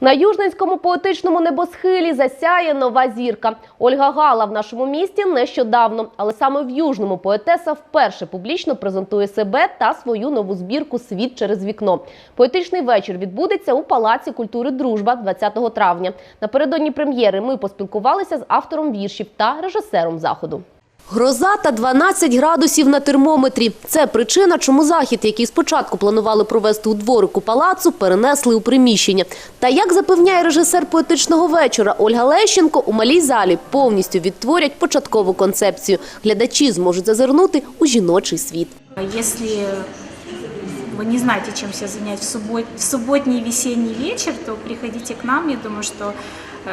На Южненському поетичному небосхилі засяє нова зірка. Ольга Гала в нашому місті нещодавно, але саме в Южному поетеса вперше публічно презентує себе та свою нову збірку Світ через вікно. Поетичний вечір відбудеться у Палаці культури Дружба 20 травня. Напередодні прем'єри ми поспілкувалися з автором віршів та режисером заходу. Гроза та 12 градусів на термометрі. Це причина, чому захід, який спочатку планували провести у дворику палацу, перенесли у приміщення. Та як запевняє режисер поетичного вечора Ольга Лещенко, у малій залі повністю відтворять початкову концепцію. Глядачі зможуть зазирнути у жіночий світ. Если вы не знаете, чем себя занять в, суббот, в субботний весенний вечер, то приходите к нам. Я думаю, что э,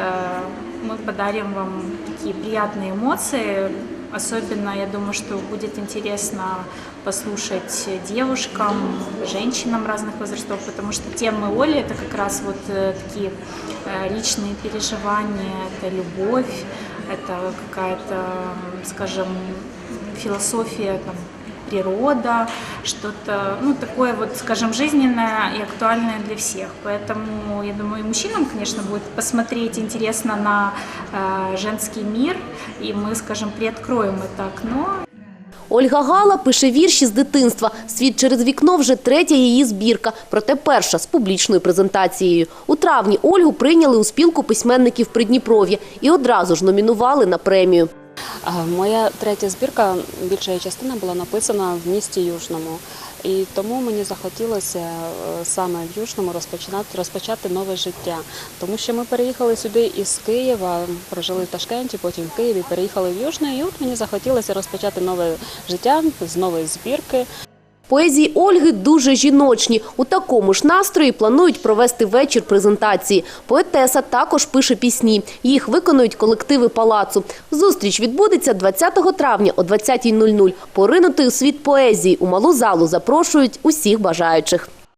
мы подарим вам такие приятные эмоции. Особенно, я думаю, что будет интересно послушать девушкам, женщинам разных возрастов, потому что темы Оли это как раз вот э, такие э, личные переживания, это любовь, это какая-то, м, скажем, философия там, природа, что-то, ну, такое вот, скажем, жизненное и актуальное для всех. Поэтому, я думаю, и мужчинам, конечно, будет посмотреть интересно на э, женский мир, и мы, скажем, приоткроем это окно, Ольга Гала пише вірші з дитинства. Світ через вікно вже третя її збірка, проте перша з публічною презентацією. У травні Ольгу прийняли у спілку письменників Придніпров'я і одразу ж номінували на премію. Моя третя збірка, більша її частина була написана в місті Южному. І тому мені захотілося е, саме в Южному розпочинати розпочати нове життя. Тому що ми переїхали сюди із Києва, прожили в Ташкенті, потім в Києві, переїхали в Южне. І от мені захотілося розпочати нове життя з нової збірки. Поезії Ольги дуже жіночні. У такому ж настрої планують провести вечір презентації. Поетеса також пише пісні. Їх виконують колективи палацу. Зустріч відбудеться 20 травня о 20.00. Поринути у світ поезії у малу залу запрошують усіх бажаючих.